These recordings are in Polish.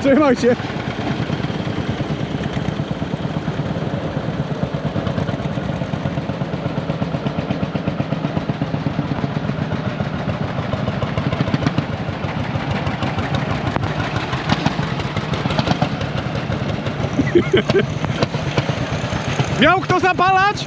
Trzymaj się. Miał kto zapalać?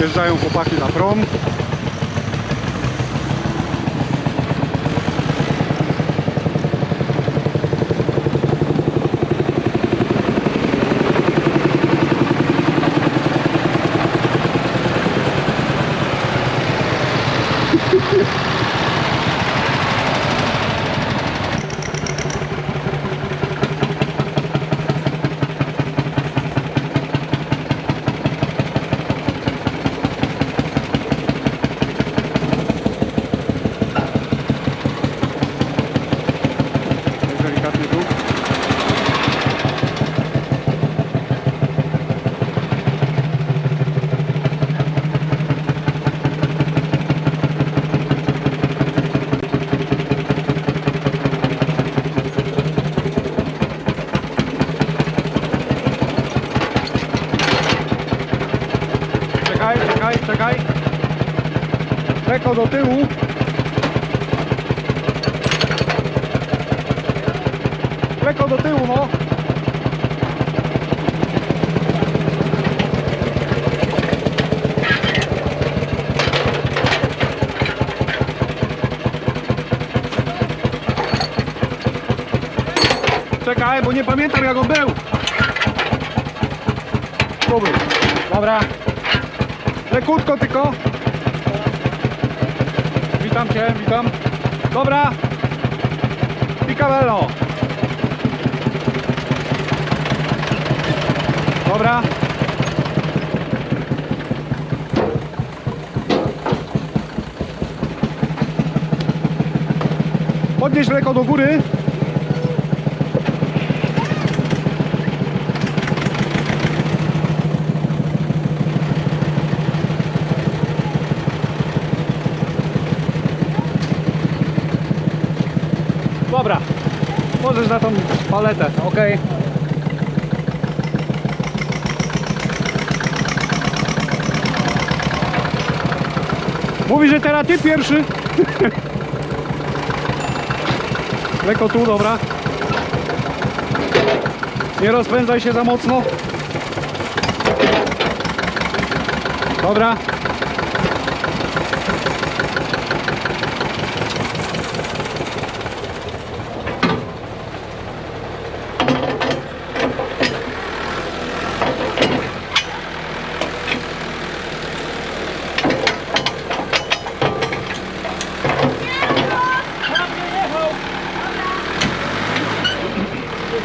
Wjeżdżają chłopaki na prom. Delikatny dół. Czekaj, czekaj, czekaj. Lekko do tyłu. Lekko do tyłu, no. Czekaj, bo nie pamiętam jak on był. Był. Dobra. Lekutko tylko. Witam cię, witam. Dobra. Picabello. Dobra. Podnieś lekko do góry. Dobra. Możesz na tą paletę, ok. Mówi, że teraz ty pierwszy. Lekko tu, dobra. Nie rozpędzaj się za mocno. Dobra.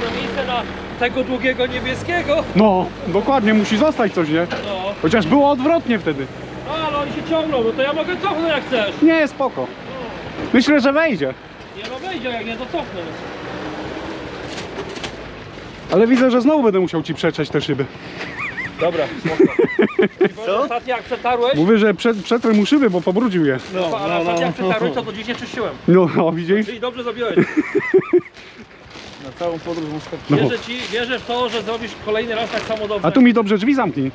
To miejsce na tego długiego niebieskiego. No, dokładnie, musi zostać coś, nie? No, Chociaż było odwrotnie wtedy. no ale oni się ciągną, no to ja mogę cofnąć jak chcesz. Nie, spoko. Myślę, że wejdzie. Nie no wejdzie, jak nie to cofnę. Ale widzę, że znowu będę musiał ci przetrzeć te szyby. Dobra, spoko. Co? Ostatnio jak przetarłeś, Mówię, że przed, przetrę mu szyby, bo pobrudził je. no, ale ostatnio jak przetarłeś, to do dziś nie czyściłem. No, no widzisz? Czyli dobrze zrobiłeś. Na całą podróż muszę No. Wierzę ci, wierzę w to, że zrobisz kolejny raz tak samo dobrze. A tu mi dobrze drzwi zamknij.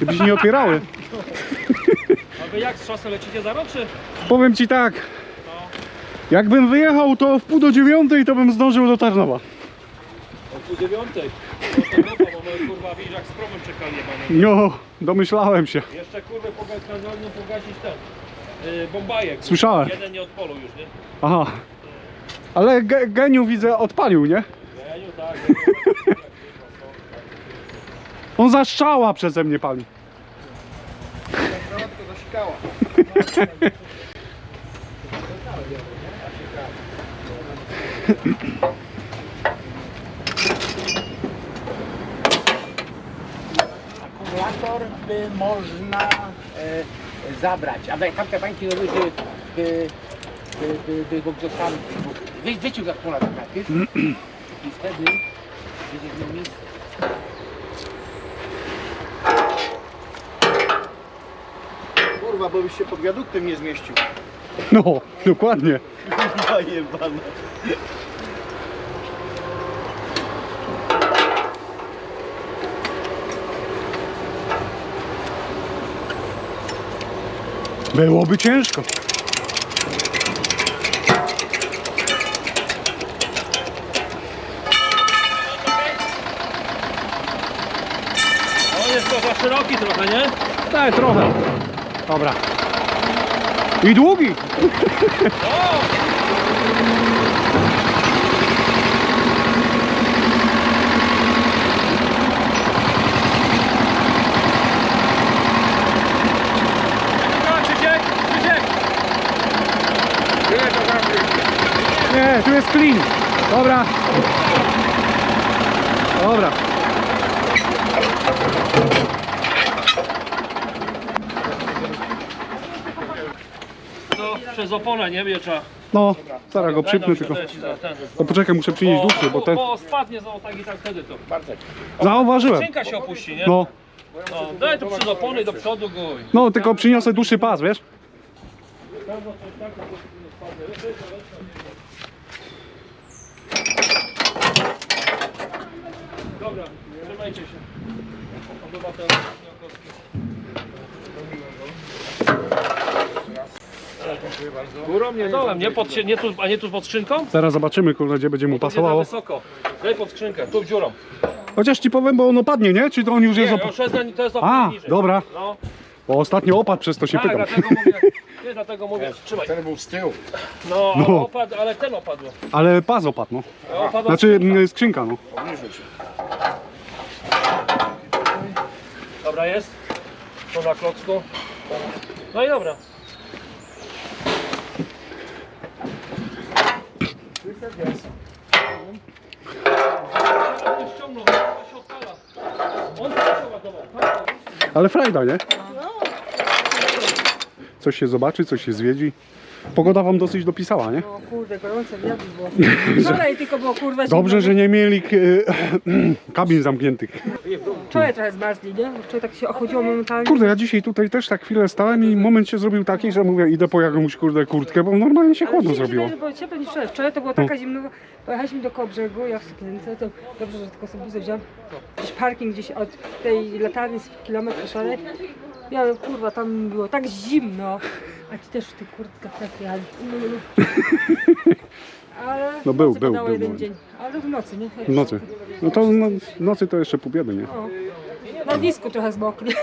Żeby się nie otwierały. A wy jak z czasem lecicie za rok, czy? Powiem ci tak. Jakbym wyjechał to w pół do dziewiątej, to bym zdążył do Tarnowa. O pół dziewiątej. No to grupa, bo my kurwa widzisz jak z promem czekali jebany. No, domyślałem się. Jeszcze kurwa poga- kazali pogasić ten. Yy, bombajek. Słyszałem. Jeden nie odpalał już, nie? Aha. Ale ge geniu widzę odpalił, nie? Geniu, tak. On zaszczała przeze mnie pali. zasikała. akumulator by można e, zabrać, a tamte bańki robiły, by, by, by, by, by go gdzieś tam wy, wyciął akumulator najpierw i wtedy będzie miał miejsce. kurwa, bo byś się pod wiaduktem nie zmieścił. No, dokładnie. Zajebane. Byłoby ciężko. Za szeroki trochę, nie? Tak, trochę. Dobra. I długi. Nie, tu jest clean. Dobra. Dobra. To przez oponę, nie wie, trzeba. No, zaraz go przypnę tylko. się ci za ten. O, poczekaj, muszę przynieść dłuższy, bo ten... bo spadnie znowu tak i tak wtedy to. Zauważyłem. Skrzynka się opuści, nie? No, No, daj to przez opony do przodu go. no, tylko przyniosę dłuższy pas, wiesz? Dobra, trzymajcie się. Obywatel. Górą nie dołem, nie, pod, nie tu, a nie tu pod skrzynką? Zaraz zobaczymy, kurde, gdzie będzie mu pasowało. wysoko. Daj pod skrzynkę, tu dziurą. Chociaż ci powiem, bo on opadnie, nie? Czy to on już Nie, jest już op... jest, na- to jest A, niżej. dobra. No, Bo ostatnio opadł, przez to się tak, pytam. dlatego mówię, nie, dlatego mówię, trzymaj. Ten był z tyłu. No, No. Ale, opadł, ale ten opadł. Ale pas opadł, no. Opadł Znaczy skrzynka. m, skrzynka, no. Obniżył się. Dobra jest. To na klocku. No i dobra. Ściągnął, to się odpala. On to ładował. Ale frajda, nie? Coś się zobaczy, coś się zwiedzi. Pogoda wam dosyć dopisała, nie? O kurde, gorące wiatr było. Wczoraj tylko było kurwa Dobrze, że nie mieli e, kabin zamkniętych. Wczoraj trochę zmarzli, nie? Wczoraj tak się ochodziło momentalnie. Kurde, ja dzisiaj tutaj też tak chwilę stałem i moment się zrobił taki, że mówię, idę po jakąś kurde kurtkę, bo normalnie się chłodno zrobiło. Cieplej niż wczoraj. Wczoraj to było taka zimno. Pojechaliśmy do Kołbrzegu, ja w sukience, to dobrze, że tylko sobie buzę wziąłem. Gdzieś parking gdzieś od tej latarni z kilometr szalej. Ja kurwa, tam było tak zimno. A ci też w tych kurtkach tak jali. Ale No był, nocy był, padało był jeden moment. dzień. Ale w nocy, nie? W nocy. No to no, w nocy to jeszcze pół biedy, nie? Na ognisku trochę zmokli.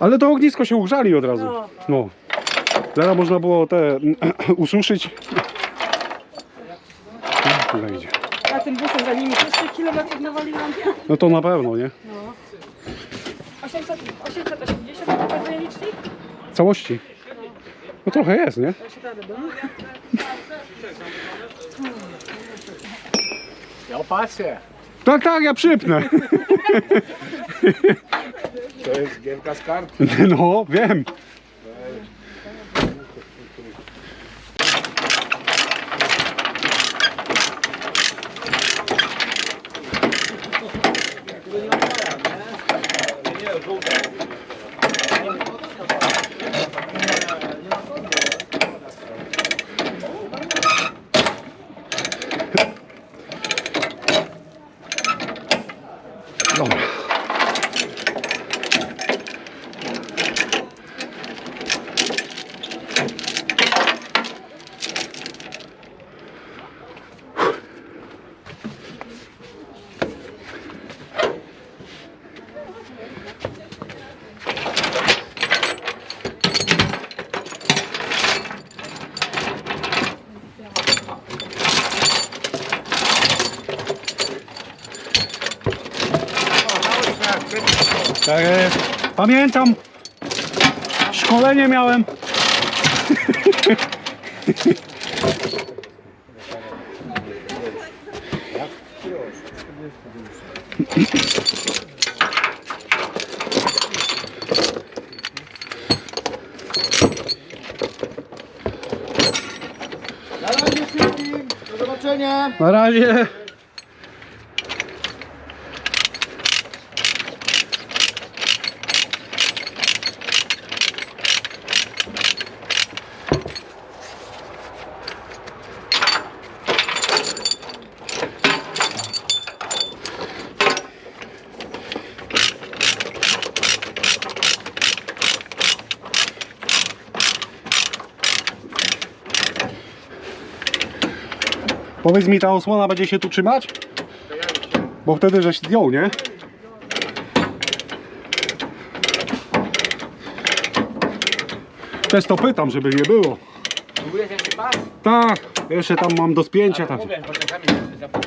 Ale to ognisko się ugrzali od razu. No. No. Zaraz można było te ususzyć. No, tyle idzie. A tym busem za nimi 300 kilometrów nawaliłam. No to na pewno, nie? No. 800, 880 pokazuje licznik? Całości. No trochę jest, nie? Ja się prawie. Ja opasję. Tak, tak, ja przypnę. To jest gierka z kart. No, wiem. Dobra. Tak jest. Pamiętam. Szkolenie miałem. Na razie Powiedz mi, ta osłona będzie się tu trzymać? Bo wtedy żeś zdjął, nie? Też to pytam, żeby nie było. Pas? Tak, jeszcze tam mam do spięcia. Tak.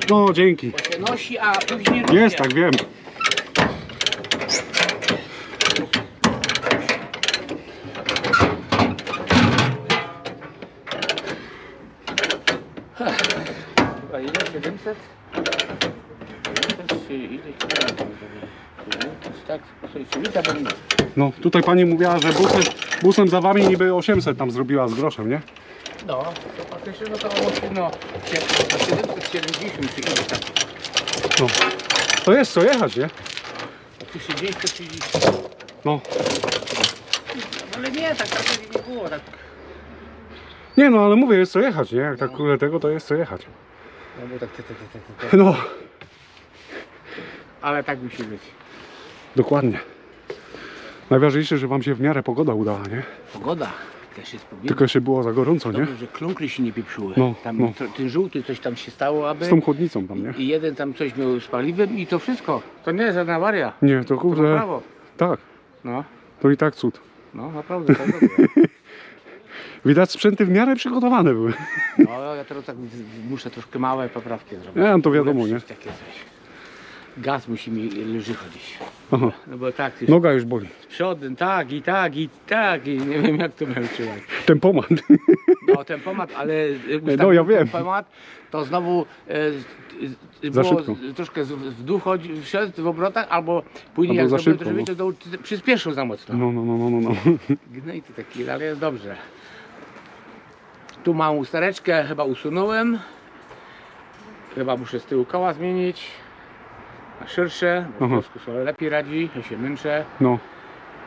No, dzięki. Bo się nosi, a później Jest, tak wiem. A ile? 700? To jest, ile tak, lita powinna. No, tutaj pani mówiła, że busem, busem za wami niby 800 tam zrobiła z groszem, nie? No, to faktycznie no to około no, 770 czy ile tak. No. To jest co jechać, nie? Tu się dzieje 130. No. Ale nie, tak naprawdę nie było, tak. Nie no, ale mówię, jest co jechać, nie? Jak tak kule tego, to jest co jechać. No bo tak, te, te, te, te, te. No, Ale tak musi być. dokładnie. Najważniejsze, że wam się w miarę pogoda udała, nie? Pogoda też jest powinna. Tylko jeszcze było za gorąco, nie? Dobrze, że klunkry się nie pieprzyły. No, tam no. tro- ten żółty coś tam się stało, aby... Z tą chłodnicą tam, nie? I jeden tam coś miał z paliwem i to wszystko. To nie jest żadna awaria. Nie, to To kurde, prawo. tak, No, to i tak cud. no naprawdę, tak. Widać sprzęty w miarę przygotowane były. No, ja teraz tak muszę troszkę małe poprawki zrobić. Nie, no to wiadomo, nie? Takie coś. Gaz musi mi lży chodzić. Aha. No bo tak, ty Noga już boli. z przodem, tak i tak i tak i nie wiem jak to miałem trzymać. Tempomat. No ten pomad, ale No, ja wiem. ten pomad, to znowu e, było szybko. troszkę z- w dół chodzi, wszedł w obrotach, albo później Albo jak zrobiłem szybko, troszeczkę, to, to przyspieszył za mocno. No, no, no, no, no. no. Gnej ty taki, ale jest dobrze. Tu mam ustereczkę, chyba usunąłem. Chyba muszę z tyłu koła zmienić. Na szersze, bo w Aha. polsku sobie lepiej radzi, ja się męczę. No.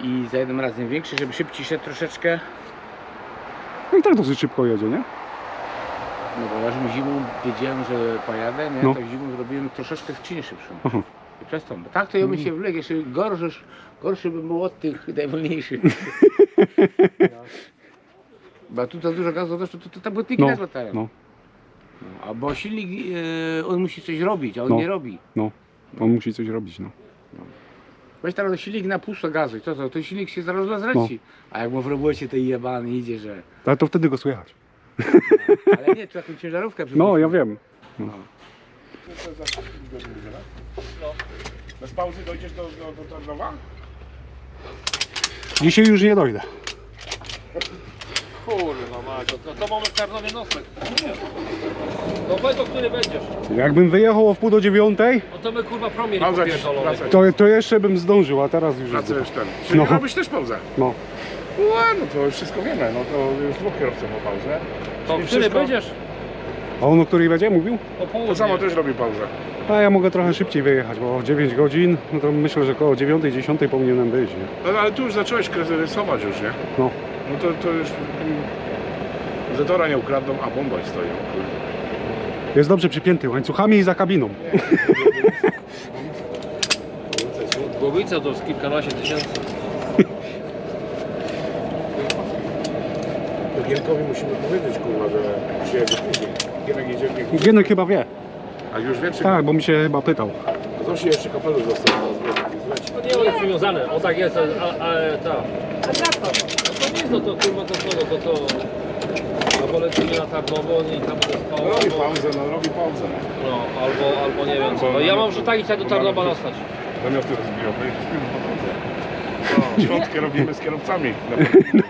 I za jednym razem większy, żeby szybciej szedł troszeczkę. No i tak dosyć szybko jedzie, nie? No bo ja żebym zimą wiedziałem, że pojadę, nie? No. To zimą zrobiłem troszeczkę skrzynię szybszą. Aha. I przez to. Bo tak to ja bym się wległ, jeszcze gorszy, gorszy bym był od tych najwolniejszych. no. Bo tu za dużo gazu, to, to, to, to błotniki No, no. latają. no, A bo silnik, e, on musi coś robić, a on No. nie robi. no. On musi coś robić, no. Weź teraz silnik na pusto gazu i to co, to silnik się zaraz rozleci. A jak mu w robocie tej jebany idzie, że... Ale to wtedy go słychać. Ale nie, tu taką ciężarówkę No, ja wiem. Bez pauzy dojdziesz do, do, do Tarnowa? Dzisiaj już nie dojdę. Kurwa Mago, to, to mamy w Tarnowie nosek. No weź o który będziesz. Jakbym wyjechał o wpół do dziewiątej, No to my kurwa promień popierdolony. wracaj. to, to jeszcze bym zdążył, a teraz już... Pracujesz ten. Czyli No. robisz też pauzę? No. No, no to już wszystko wiemy, no to już dwóch kierowców ma pauzę. To Czyli który wszystko- będziesz? A on o której będzie mówił? O To samo też robi pauzę. A ja mogę trochę szybciej wyjechać, bo 9 godzin, no to myślę, że około 9, 10 powinienem być, nie? No ale tu już zacząłeś rysować już, nie? No. No to, to już... Zetora nie ukradną, a bomba stoi. Jest dobrze przypięty łańcuchami i za kabiną. Głowica to z kilkanaście tysięcy. To Gienkowi musimy powiedzieć, kurwa, że przyjedzie później. Gienek jedzie Gienek chyba wie. A już wie, czy... Tak, bo mi się chyba pytał. Zosi jeszcze kapelusz został na zleci. To nie jest przywiązane, o tak jest, a, a ta. A traktor. To nie jest no to kurwa to co, no to co. Albo lecimy na Tarnowo i tam będzie No spał, robi albo, pauzę, no robi pauzę. no, albo, albo nie wiem co. No ja mam, że tak i tak do Tarnowa nastać. Namioty rozbijowe i śpimy po drodze. Świątkę robimy z kierowcami.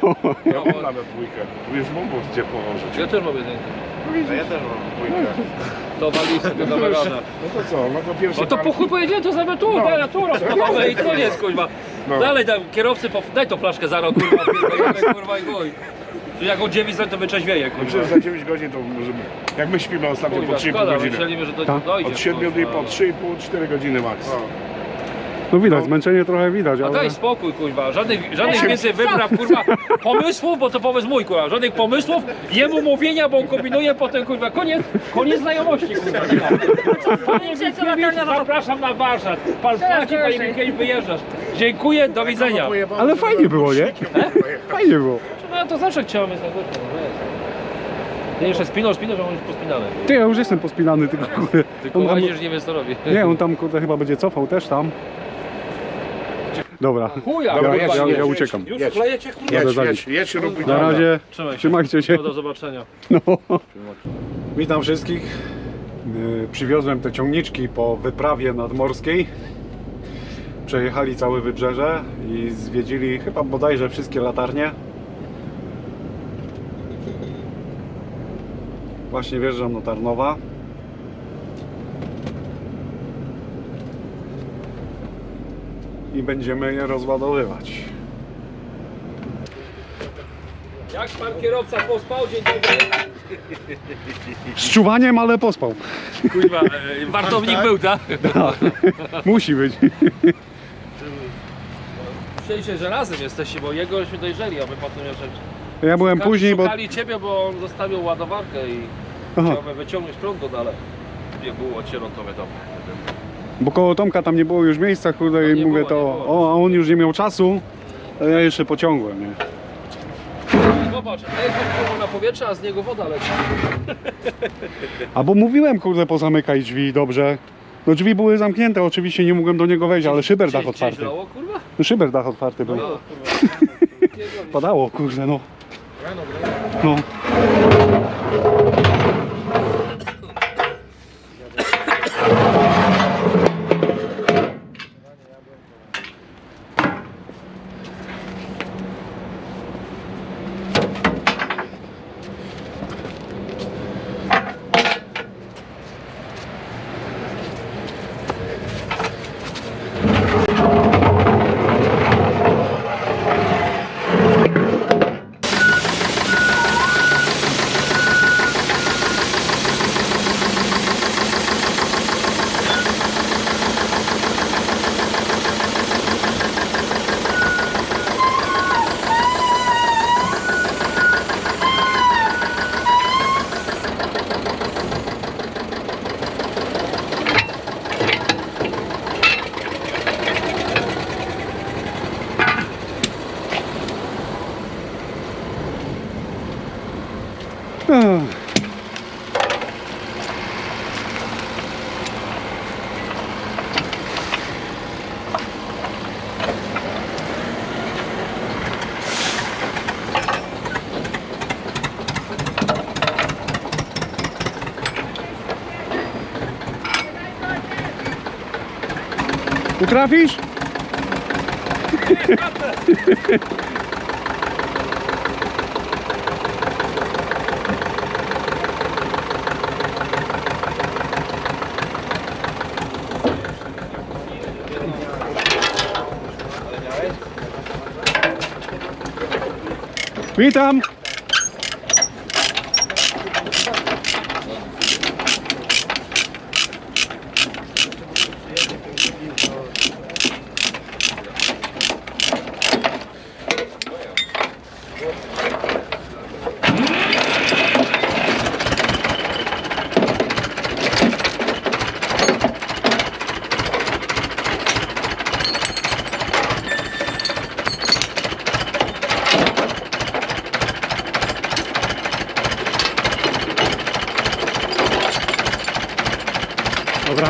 No. Ja mam nawet dwójkę. Wiesz, bombą gdzie położyć. Ja też mam jedynkę. No ja też mam dwójkę. To wali sobie do garaża. No to co, no to No to po chuj pojedziemy, to zamiast tu, No. tu rozkładamy i koniec, kurwa. No. Dalej tam kierowcy, po, daj tą flaszkę za rok, kurwa, pierdolimy, kurwa i. Jak on 9 lat to wyczeźwieje, kurwa. Myślę, że za 9 godzin to możemy... Jak my śpimy ostatnio po Kurwa, 3,5 szkoda, godziny. myśleliśmy, że to Tak. dojdzie. Od 7 dni po 3,5-4 godziny max. No widać, zmęczenie trochę widać, A ale... daj spokój, kurwa. Żadnych, żadnych więcej wypraw, kurwa, pomysłów, bo to pomysł mój, kurwa. Żadnych pomysłów, jemu mówienia, bo on kombinuje potem, kurwa. Koniec, koniec znajomości, kurwa. Nie ma. Panie Wiecie, co na zapraszam na warsztat. Pan płaci, panie Wilkiewicz, wyjeżdżasz. Dziękuję, do widzenia. Ale fajnie było, nie? Fajnie było. No to zawsze chciałem jest na. Ty jeszcze spinasz, spinasz, a on już pospinany. Ty, ja już jestem pospinany, tylko kurde. Tylko on tam- łazisz, nie wie co robi. Nie, on tam kurde chyba będzie cofał też tam. Dobra, Chuja, ja, kurwa, ja, ja, jedź. uciekam. Już Jedź. klejecie, kurwa. Jedź, jedź, jedź, rób Na razie, Trzymaj się. trzymajcie się. No, do zobaczenia. No. Witam wszystkich. Yy, Przywiozłem te ciągniczki po wyprawie nadmorskiej. Przejechali całe wybrzeże i zwiedzili chyba bodajże wszystkie latarnie. Właśnie wjeżdżam do Tarnowa. I będziemy je rozładowywać. Jak pan kierowca pospał, dzień dobry. Z czuwaniem, ale pospał. Kurwa, e, wartownik był, tak? Musi być. Myśleliście, że razem jesteście, bo jego żeśmy dojrzeli, a my potem jeszcze... Ja byłem Szukali- później, bo Szukali ciebie, bo on zostawił ładowarkę i Aha. chciałbym wyciągnąć prąd do dalej. Nie było odcierontowe tam. Bo koło Tomka tam nie było już miejsca, kurde, No i mówię to, o, a on już nie miał czasu, a ja jeszcze pociągłem, nie? Zobacz, ekran pływał na powietrze, a z niego woda leci. A bo mówiłem, kurde, pozamykaj drzwi, dobrze. No drzwi były zamknięte, oczywiście nie mogłem do niego wejść, ale szyber dach otwarty. Gdzieś lało, kurwa? No szyber dach otwarty był. No, kurwa. Padało, kurde, no. Rano, Ah. O Travis? Witam. Dobra.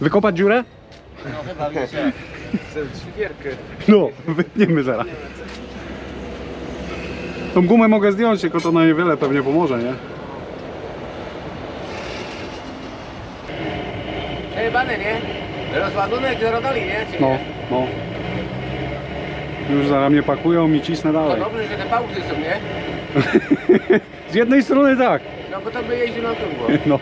Wykopać dziurę? No chyba wiecie, wytniemy zaraz. Tą gumę mogę zdjąć, tylko to na pewnie pomoże, nie? Przejebane, nie? Rozładunek rodoli, nie? Czy No, nie? no. Już zaraz mnie pakują i cisnę No dalej. dobrze, że te pauzy są, nie? Z jednej strony tak, No bo to by jeździł na turbo. no.